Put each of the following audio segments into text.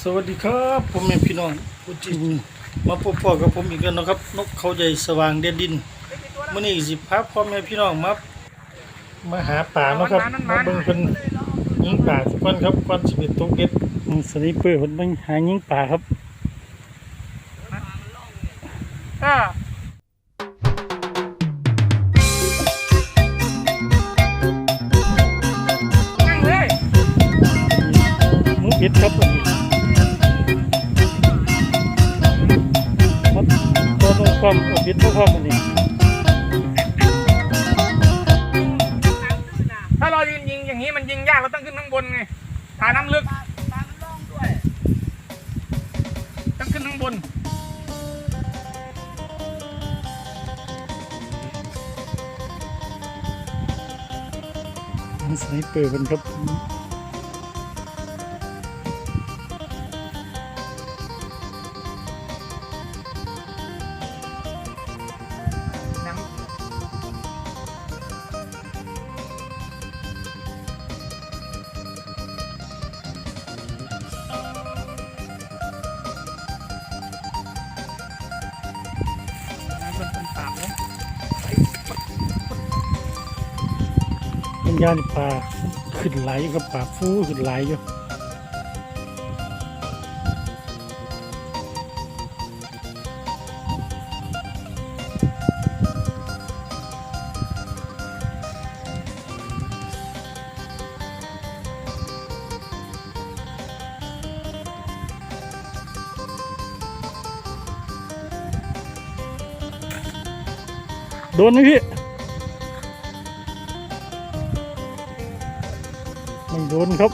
สวัสดีครับผมแม่พี่น้องผู้จินมาพบพ่อกับผมอีกแล้วนะครับ นกเขาใหญ่สว่างเด่นดินมื่อนี้สิพาพ่อแม่พี่น้องมามาหาป่าเนาะครับมาเบิ่งเพิ่นยิงป่าสักวันครับก่อนสิไปตกเบ็ดอืมสไนเปอร์เพิ่นเบิ่งหายิงป่าครับอ่านั่งเลยมุกเบ็ดครับ ความเอาเบ็ดมาความวันนี้ถ้าเรายิงยิงอย่างนี้มันยิงยากเราต้องขึ้นข้างบนไงฐานน้ำลึกต้องขึ้นข้างบนสไนเปอร์เพิ่นครับ ยานป่าขึ้นไหลกับป่าฟูขึ้นไหลายอยู่โดนไหมพี่ ดนครับ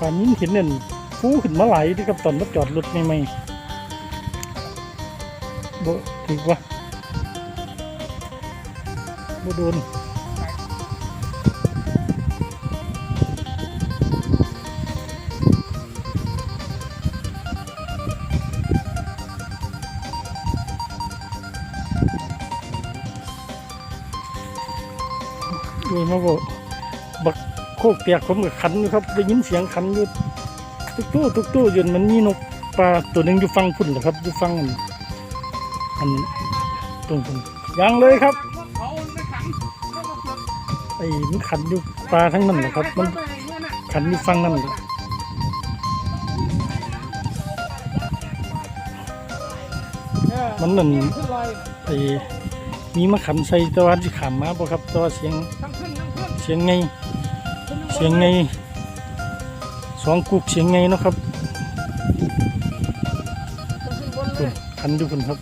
ป่านนี้เห็นเนี่ยฟูขึ้นมาไหลายที่กับตอนรถจอดรถใหม่ๆโบถือว่าบ่โดน ด้วยมาบอกบักโคกเปียกผมกับขันครับได้ยินเสียงขันอยู่ทุกตู้ทุกตู้จนมันมีนกปลาตัวหนึ่งอยู่ฟังพุ่นเหรอครับอยู่ฟังอันอันตรงพุ่นยังเลยครับไอ้มันขันอยู่ปลาทั้งนั้นเหรอครับ มันขันอยู่ฟังนั่นเหรอมันนั่นขึ้นลอยไอ้มีมาขันใส่ตะวันที่ขามมาบ่ครับตะวันเสียง สียงไงขึ้นข้างบนเสียงไงสองกุกเสียงไงเนาะครับต้องขึ้นบนเลคุณยคันอยู่คุณครับ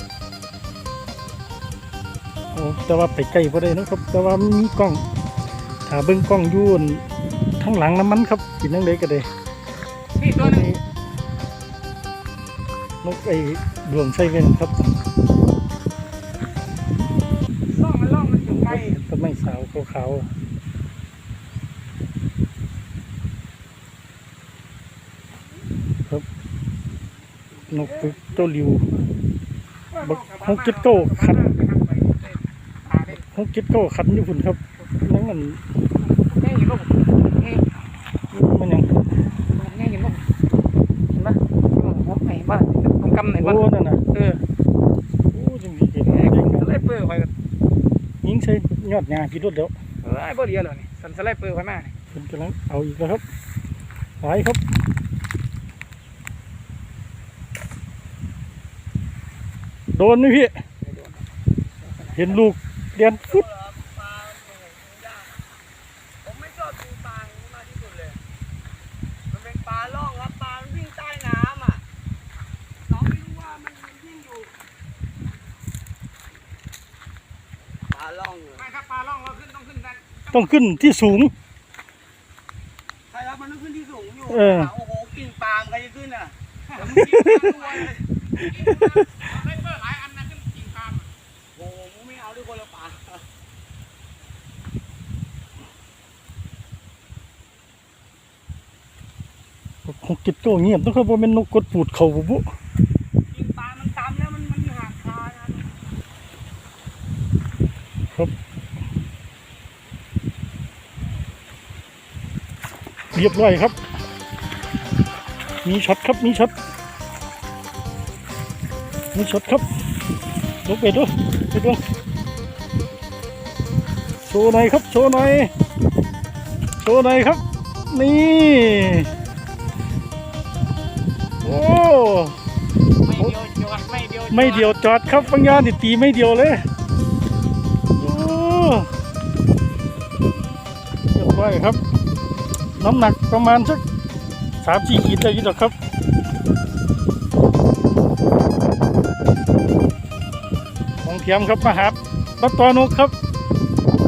โอ้แต่ว่าไปใกล้บ่ได้เนาะครับ แต่ว่ามันมีกล้องถ้าเบิ่งกล้องอยู่อั่นทั้งหลังน้ำมันครับกินนั่งเลยก็ได้นี่ตัวหนึงนกไอ้ดวงไส้เวนครับล่องมันล่องมันอยู่ไกลต้นไม้สาวขาวๆครับ นกตึกโตวริวบักฮกเก็ตโต้ขันเขาคิดก็ขันอยู่คุณครับนั่งมันแง่เห็นป่ะนี่มันยังแง่เห็นป่ะเห็นป่ะหัวไหนบ้างตรงกำไหนโอ้บ้างนั่นน่ะเออโอ้จังดีเก่งแง่เก่งสไลเปอร์คอยกันยิงใส่ยอดงาพี่รถแล้วเออไอ้บ่เดียวเลยนี่สันสไลเปอร์คอยมานี่คุณกำลังเอาอีกแล้วครับไหลครับ โดนไหมพี่ เห็นลูกเรียนฟุตผมไม่ชอบดูปลาอย่างนี้มากที่สุดเลย มันเป็นปลาล่องครับปลามันวิ่งใต้น้ำอะ เราไม่รู้ว่ามันมันวิ่งอยู่ปลาล่องเหรอไม่ครับปลาล่องเราขึ้นต้องขึ้นกันต้องขึ้นที่สูงใครครับมันต้องขึ้นที่สูงอยู่เออ โอ้โหกิ่งปาล์มใครจะขึ้นอะผมกินปลาด้วยเลย สไลเปอร์หลายอันนะขึ้นกิ่งปาล์ม โอ้โหมึงไม่เอาด้วยคนละปลา ห กเจ็ดโตเงียบต้องครับว่าเป็นนกกดปูดเข่าบุบุกิ่งปล์มมันตำแล้วมันมันหักคาครับเรียบร้อยครับ มีช็อตครับ มีช็อต มีช็อตครับลงไปดูไปดูโชว์หน่อยครับ โชว์หน่อย โชว์หน่อยครับ นี่ ไม่เดียวจอดครับฟังยานนี่ตีไม่เดียวเลยโอ้เรียบร้อยครับ น้ำหนักประมาณสักสามสี่ขีดได้ยินหรอกครับของเทียมครับมาหาปัตตอนกครับ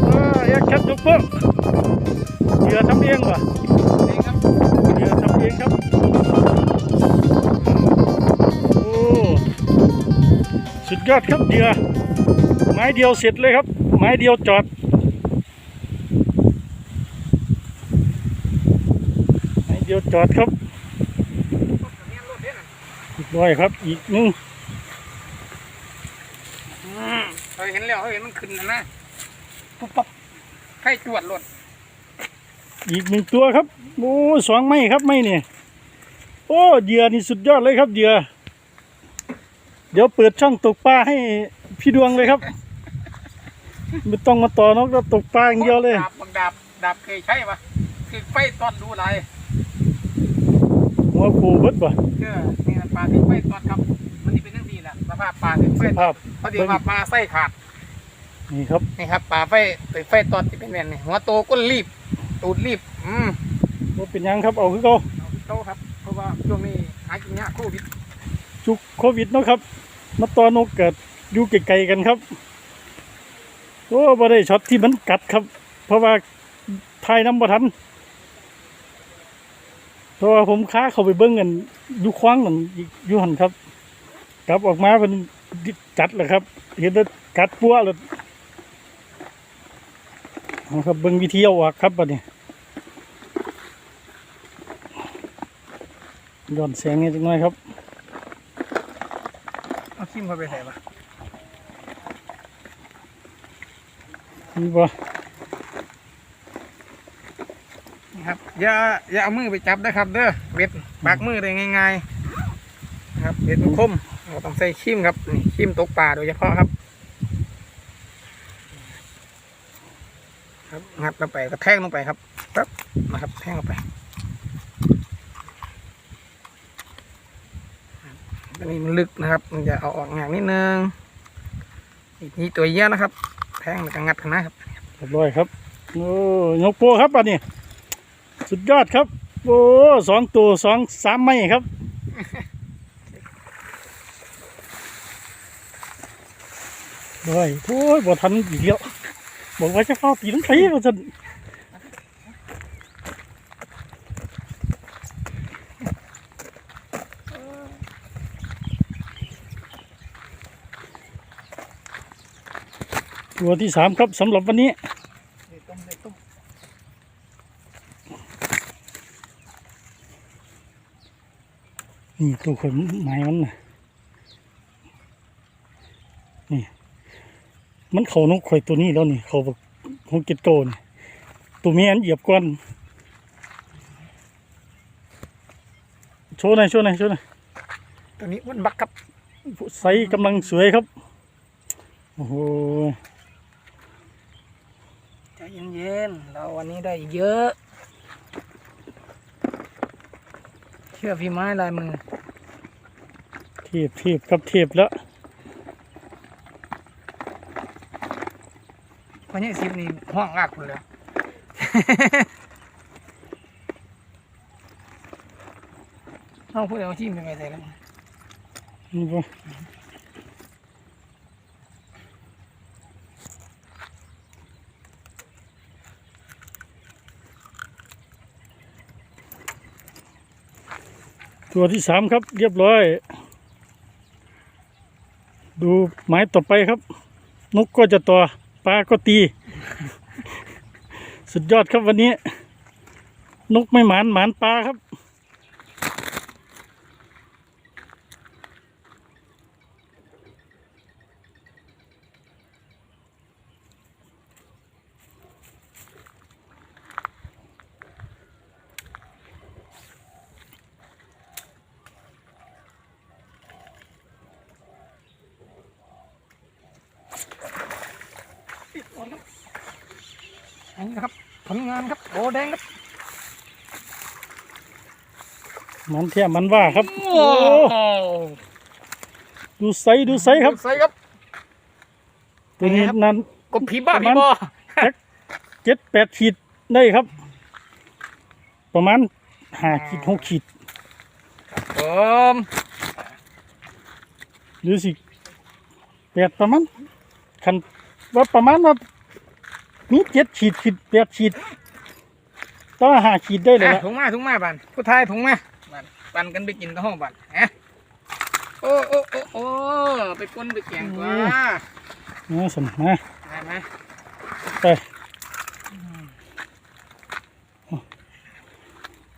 อ่าแยกชัดยกเพิ่มเหยื่อทำเองวะ ยอดครับเหยื่อไม้เดียวเสร็จเลยครับ ไม้เดียวจอด ไม้เดียวจอดครับเรียบร้อยครับอีกหนึงอืมเขาเห็นแล้วเขาเห็นมันขึ้นนะนะปุ๊บปั๊บใครจวดรถอีกหนึ่งตัวครับโอ้สองไม้ครับไม้เนี่ยโอ้เหยื่อนี่สุดยอดเลยครับเหยื่อ เดี๋ยวเปิดช่องตกปลาให้พี่ดวงเลยครับไม่ต้องมาต่อนกแล้วตกปลาอย่างเดียวเลยดาบบักดาบดาบเคยใช่ปะคือไฟตอนดูอะไรหัวปูเบิดบ่เชื่อนี่นะปลาที่ไฟตอนครับ มันจะเป็นทั้งทีแหละสภาพปลาที่ไฟสภาพเขาเดี๋ยวว่าปลาไส้ขาด นี่ครับนี่ครับปลาไฟตัวไฟตอนที่เป็นแบบนี้หัวโตก้นรีบ ตูดรีบ อืมว่าเป็นหยังครับเอาคือเขาเอาที่โตครับ เพราะว่าช่วงนี้หากินยากโควิด จุกโควิดเนาะครับ มาตอนกเกิดอยู่ไกลๆกันครับโอ้บ่ได้ช็อตที่มันกัดครับ เพราะว่าทายน้ำบ่ทันเพราะว่าผมค้าเขาไปเบิ้งกันอยู่คว้างนั่นอยู่หันครับกลับออกมาเป็นจัดเลยครับ เห็นแต่กัดปัวเลยเอาครับเบิ้งวิธีเอาออกครับบัดนี้ย้อนแสงนิดหน่อยครับ เอาขี้มเข้าไปใส่ปะนี่บ่นี่ครับอย่าอย่าเอามือไปจับนะครับ เด้อเบ็ดปากมือได้ง่ายๆนะครับเบ็ดมันคมเราต้องใส่ขี้มครับนี่ขี้มตกปลาโดยเฉพาะครับ ครับงัดลงไปก็แทงลงไปครับปั๊บนะครับแทงลงไปอันนี้มัน ลึกนะครับมันจะเอาออกงานนิดนึงอีกนี่ตัวเยี่นะครับ แทงแล้วก็งัดข้างหน้าครับเรียบร้อยครับโอ้ยกโปครับอันนี้สุดยอดครับ โอ้สองตัวสองสามไม้ครับด้วยโอ้ยบ่ทันอีกแล้วบอกว่าจะเข้าตีน้ำไผ่มาจะ ตัวที่สามครับสำหรับวันนี้นี่ตัวขนไม้มันน่ะนี่ มันเขานกข่อยตัวนี้แล้วนี่ เขาบอกหกเจ็ดโตนี่ตัวเมียอันเหยียบก้อนโชว์หน่อยโชว์หน่อยโชว์หน่อยตัวนี้มันบักครับไซส์กำลังสวยครับ โอ้โหใจ เย็นๆเราวันนี้ได้เยอะ เชื่อพี่ไม้ลายมือเทียบเทียบครับเทียบแล้ววันนี้สิบนี่ห้องอากคุณแล้วเอาพูดเอาที่มันไปใส่แล้วนี่บ่ ตัวที่สามครับ เรียบร้อย ดูหมายต่อไปครับ นกก็จะต่อปลาก็ตี สุดยอดครับวันนี้ นกไม่หมานหมานปลาครับ นนี้นะครับผลงานครับโบแดงครับมันเทียมันว่าครับโอ้โอ้ดูไซส์ดูไซส์ครับใส่ครับตัวนี้นั้นกบผีบ้าประมาผีณบอเจ็ดแปดขีดได้ครับ ประมาณห้าขีดหกขีดผมหรือสิแปดประมาณคันว่าประมาณว่า มีเจ็ดขีดขีดแปดขีดต้องห้าขีดได้เลยอะละถุงมาถุงมาบันผู้ทายถุงมาบันปันกันไปกินกับห้องบันฮะโอ้โอ้โอ้โอ้ไปก้นไปแกงตัวนี่สนมาได้ไหมไป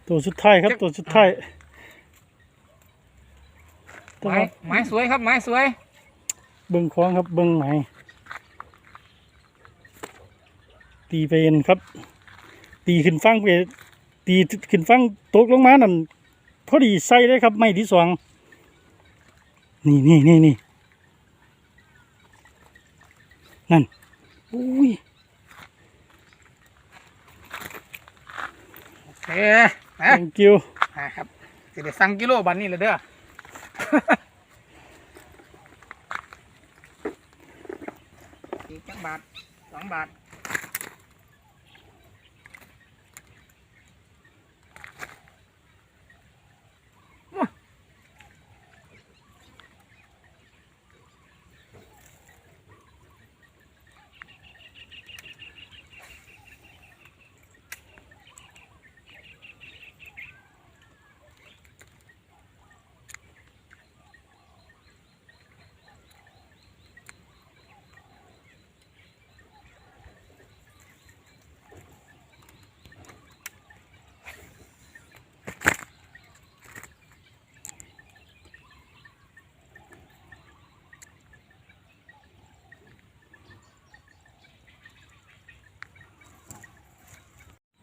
ตัวสุดท้ายครับตัวสุดท้ายแต่ไม้ว่าไม้สวยครับไม้สวย เบิ้งคล้องครับเบิ้งไหม ตีไปเอ็นครับ ตีขึ้นฟังไปตีขึ้นฟังตกลงมานั่นพอดีใส่เลยครับไม้ที่สองนี่นี่นี่นี่นั่นอุ้ยโอเคฮะ thank you อ่าครับจะได้สั่งกิโลบันนี่เลยเด้ออีกจักบาทสองบาท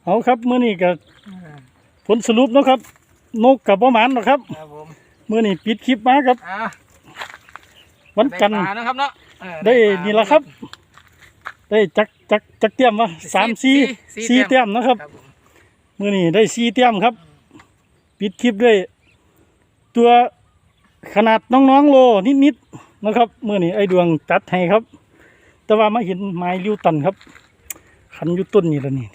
เอาครับมื้อนี้ก็ผลสรุปเนาะครับ นกกับประมาณนาะครับครับผมมื้อนี้ปิดคลิปมาครับ อ่าวันจันทร์ได้ปลานะครับเนาะเออได้ปา นี่ละครับ ได้จักจักจักเตรียมวะสามสี่สี่สี่เตรีเตรียยม มนะครับ ครับผมมื้อนี้ได้สี่เตรียมครับ ปิดคลิปด้วย ตัวขนาดน้องๆโลนิดๆนะครับมื้อนี้ไอ้ดวงจัดให้ครับ แต่ว่ามาเห็นไม้ริ้วตันครับ ขันอยู่ต้นนี่แล้วนี่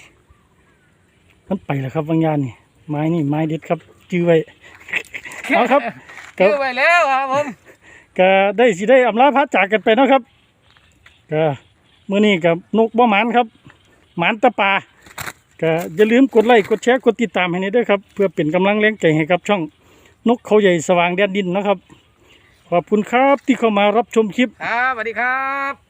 มันไปแล้วครับบางยานนี่ไม้นี่ไม้เด็ดครับ จื้อไว้เอาครับซื้อไว้แล้วครับผมก็ได้สิได้อำลาพระจากกันไปเนาะครับก็มื้อนี้กับนกบ่หมานครับหมานตะปาก็อย่าลืมกดไลค์กดแชร์กดติดตามให้นี่ด้วยครับ เพื่อเป็นกำลังแรงใจให้กับช่อง นกเขาใหญ่สว่างแดนดินนะครับ ขอบคุณครับที่เข้ามารับชมคลิป ครับสวัสดีครับ